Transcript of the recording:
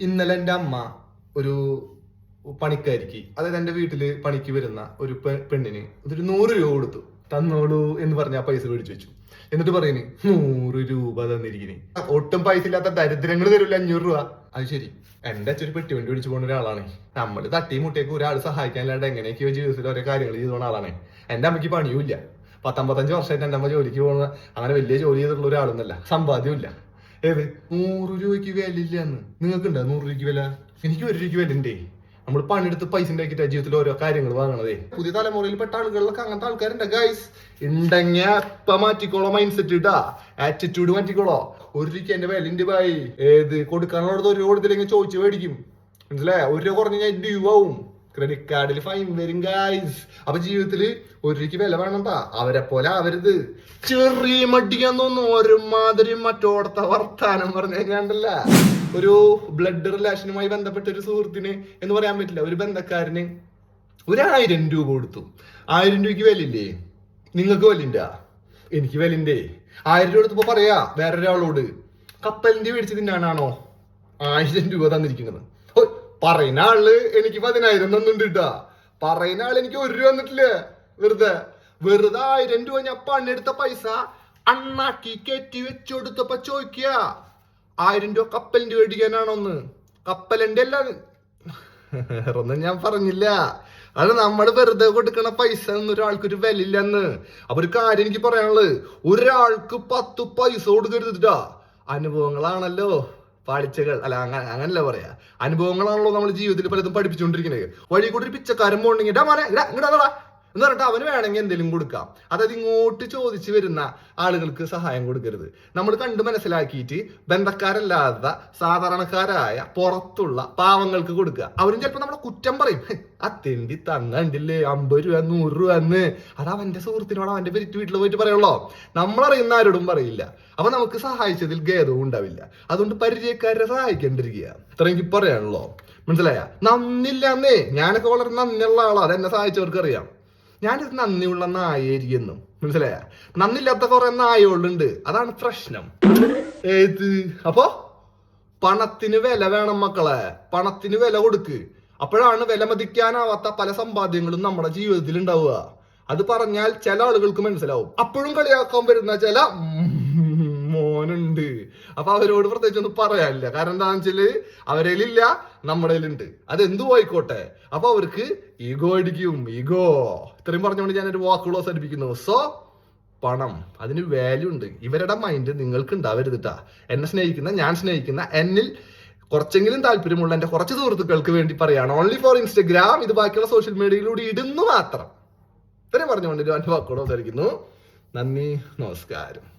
ഇന്നലെ എന്റെ അമ്മ ഒരു പണിക്കാരിക്ക് അതായത് എന്റെ വീട്ടിൽ പണിക്ക് വരുന്ന ഒരു പെണ്ണിന് ഇതൊരു നൂറ് രൂപ കൊടുത്തു. തന്നോളൂ എന്ന് പറഞ്ഞ് ആ പൈസ മേടിച്ചു വെച്ചു. എന്നിട്ട് പറയുന്നു നൂറ് രൂപ തന്നിരിക്കുന്നു ഒട്ടും പൈസ ഇല്ലാത്ത ദരിദ്രങ്ങൾ തരില്ല അഞ്ഞൂറ് രൂപ. അത് ശരി. എന്റെ അച്ഛൻ ഒരു പെട്ടി വണ്ടി പിടിച്ചു പോകുന്ന ഒരാളാണ്. നമ്മൾ തട്ടിയും മുട്ടിയൊക്കെ ഒരാൾ സഹായിക്കാനില്ലാണ്ട് എങ്ങനെയൊക്കെയോ ജീവിതത്തിൽ ഓരോ കാര്യങ്ങൾ ചെയ്തു പോകുന്ന ആളാണ്. എന്റെ അമ്മയ്ക്ക് പണിയും ഇല്ല പത്തൊമ്പത്തഞ്ച് വർഷമായിട്ട് എന്റെ അമ്മ ജോലിക്ക് പോകുന്ന അങ്ങനെ വലിയ ജോലി ചെയ്തിട്ടുള്ള ഒരാളൊന്നല്ല സമ്പാദ്യമില്ല ഏത് നൂറ് രൂപയ്ക്ക് വില എന്ന് നിങ്ങൾക്കുണ്ടോ നൂറ് രൂപയ്ക്ക് വില? എനിക്ക് ഒരു രൂപയ്ക്ക് വില ഉണ്ടേ. നമ്മൾ പണിയെടുത്ത് പൈസ ഉണ്ടാക്കിയിട്ട് ജീവിതത്തിൽ ഓരോ കാര്യങ്ങൾ വാങ്ങണതേ. പുതിയ തലമുറയിൽ പെട്ട ആളുകളിലൊക്കെ അങ്ങനത്തെ ആൾക്കാരുണ്ട് ഗൈസ് ഉണ്ടെങ്കിൽ അപ്പ മാറ്റിക്കോളോ മൈൻഡ് സെറ്റ് ഇട്ടാ. ആറ്റിറ്റ്യൂഡ് മാറ്റിക്കോളോ. ഒരു രൂപയ്ക്ക് എന്റെ വിലന്റെ ബായി ഏത് കൊടുക്കാനുള്ളത് ഒരു കൂടുതലെങ്കിൽ ചോദിച്ചു മേടിക്കും. മനസ്സിലായ? ഒരു രൂപ കുറഞ്ഞ് ഞാൻ ഡ്യൂ ആവും? ക്രെഡിറ്റ് കാർഡിൽ ഫൈൻ വരും ഗായ്സ് അപ്പൊ ജീവിതത്തിൽ ഒരു രൂപയ്ക്ക് വില വേണണ്ടാ അവരെ പോലെ ആവരുത്. ചെറിയ മടിക്കാൻ തോന്നുന്നു ഒരുമാതിരി മറ്റോടത്തെ വർത്താനം പറഞ്ഞു കഴിഞ്ഞാണ്ടല്ല ഒരു ബ്ലഡ് റിലേഷനുമായി ബന്ധപ്പെട്ട ഒരു സുഹൃത്തിന് എന്ന് പറയാൻ പറ്റില്ല. ഒരു ബന്ധക്കാരന് ഒരായിരം രൂപ കൊടുത്തു. ആയിരം രൂപയ്ക്ക് വിലയില്ലേ? നിങ്ങൾക്ക് വിലയില്ല എനിക്ക് വിലയില്ലേ ആയിരം രൂപ എടുത്തപ്പോ പറയാ വേറൊരാളോട് കപ്പലിന്റെ മേടിച്ച് തിന്നാനാണോ? ആയിരം രൂപ തന്നിരിക്കുന്നത്. പറയുന്ന ആൾ എനിക്ക് പതിനായിരം തന്നുണ്ട് കേട്ടാ പറയുന്ന ആൾ എനിക്ക് ഒരു രൂപ തന്നിട്ടില്ലേ. വെറുതെ. വെറുതെ ആയിരം രൂപ ഞാൻ പണിയെടുത്ത പൈസ അണ്ണാക്കി കയറ്റി വെച്ചുകൊടുത്തപ്പോ ചോദിക്കുക ആയിരം രൂപ കപ്പലിന്റെ മേടിക്കാനാണോന്ന്. കപ്പലിന്റെ അല്ല. വേറൊന്നും ഞാൻ പറഞ്ഞില്ല. അത് നമ്മൾ വെറുതെ കൊടുക്കണ പൈസ ഒന്നും ഒരാൾക്കൊരു വിലയില്ലെന്ന്. അപ്പൊ ഒരു കാര്യം എനിക്ക് പറയാനുള്ളത്. ഒരാൾക്ക് പത്ത് പൈസ കൊടുക്കരുതിട്ടാ അനുഭവങ്ങളാണല്ലോ. പാളിച്ചകൾ അല്ല അങ്ങനല്ല പറയാ. അനുഭവങ്ങളാണല്ലോ നമ്മൾ ജീവിതത്തിൽ പലതും പഠിപ്പിച്ചുകൊണ്ടിരിക്കുന്നത്. വഴി കൂടി ഒരു പിച്ചക്കാരൻ പോകണമെങ്കിൽ ഇടാ മാറേ ഇടാ ഇങ്ങടാ എന്ന് പറഞ്ഞിട്ട് അവന് വേണമെങ്കിൽ എന്തെങ്കിലും കൊടുക്കാം. അതായത് ഇങ്ങോട്ട് ചോദിച്ചു വരുന്ന ആളുകൾക്ക് സഹായം കൊടുക്കരുത്. നമ്മൾ കണ്ടു മനസ്സിലാക്കിയിട്ട് ബന്ധക്കാരല്ലാത്ത സാധാരണക്കാരായ പുറത്തുള്ള പാവങ്ങൾക്ക് കൊടുക്കുക. അവരും ചിലപ്പോൾ നമ്മളെ കുറ്റം പറയും. അത്തേണ്ടി തന്നില്ലേ അമ്പത് രൂപ നൂറ് രൂപ എന്ന്. അത് അവന്റെ സുഹൃത്തിനോട് അവന്റെ പെരിറ്റ് വീട്ടിൽ പോയിട്ട് പറയുള്ളോ? നമ്മളറിയുന്ന ആരോടും പറയില്ല. അപ്പൊ നമുക്ക് സഹായിച്ചതിൽ ഖേദവും ഉണ്ടാവില്ല. അതുകൊണ്ട് പരിചയക്കാരെ സഹായിക്കേണ്ടിരിക്കുക. ഇത്രയെങ്കിൽ പറയാനുള്ളോ. മനസ്സിലായ? നന്ദില്ലാന്നേ. ഞാനൊക്കെ വളരെ നന്ദിയുള്ള ആളാ. അതെന്നെ സഹായിച്ചവർക്ക് അറിയാം ഞാനിത് നന്ദിയുള്ള നായായിരിക്കുന്നു. മനസ്സിലായ? നന്ദില്ലാത്ത കുറെ നായകളുണ്ട്. അതാണ് പ്രശ്നം. ഏത്? അപ്പോ പണത്തിന് വില വേണം മക്കളെ. പണത്തിന് വില കൊടുക്ക്. അപ്പോഴാണ് വില മതിക്കാനാവാത്ത പല സമ്പാദ്യങ്ങളും നമ്മുടെ ജീവിതത്തിൽ ഉണ്ടാവുക. അത് പറഞ്ഞാൽ ചില ആളുകൾക്ക് മനസ്സിലാവും. അപ്പോഴും കളിയാക്കാൻ വരുന്ന ചില മോനുണ്ട്. അപ്പൊ അവരോട് പ്രത്യേകിച്ച് ഒന്നും പറയാനില്ല. കാരണം എന്താണെന്ന് വെച്ചാൽ അവരിലില്ല നമ്മുടെ കയ്യിലുണ്ട് അത് എന്തു ആയിക്കോട്ടെ? അപ്പൊ അവർക്ക് ഈഗോ അടിക്കും. ഈഗോ. ഇത്രയും പറഞ്ഞുകൊണ്ട് ഞാൻ ഒരു വാക്ക് അവസാനിപ്പിക്കുന്നു. സോ പണം. അതിന് വാല്യൂ ഉണ്ട്. ഇവരുടെ മൈൻഡ് നിങ്ങൾക്ക് ഉണ്ടാവരുതിട്ടാ എന്നെ സ്നേഹിക്കുന്ന ഞാൻ സ്നേഹിക്കുന്ന എന്നിൽ കുറച്ചെങ്കിലും താല്പര്യമുള്ള എന്റെ കുറച്ച് സുഹൃത്തുക്കൾക്ക് വേണ്ടി പറയാണ്. ഓൺലി ഫോർ ഇൻസ്റ്റഗ്രാം ഇത് ബാക്കിയുള്ള സോഷ്യൽ മീഡിയയിലൂടെ ഇടുന്നു മാത്രം. ഇത്രയും പറഞ്ഞുകൊണ്ട് എന്റെ വാക്കുകൾ സംസാരിക്കുന്നു നന്ദി. നമസ്കാരം.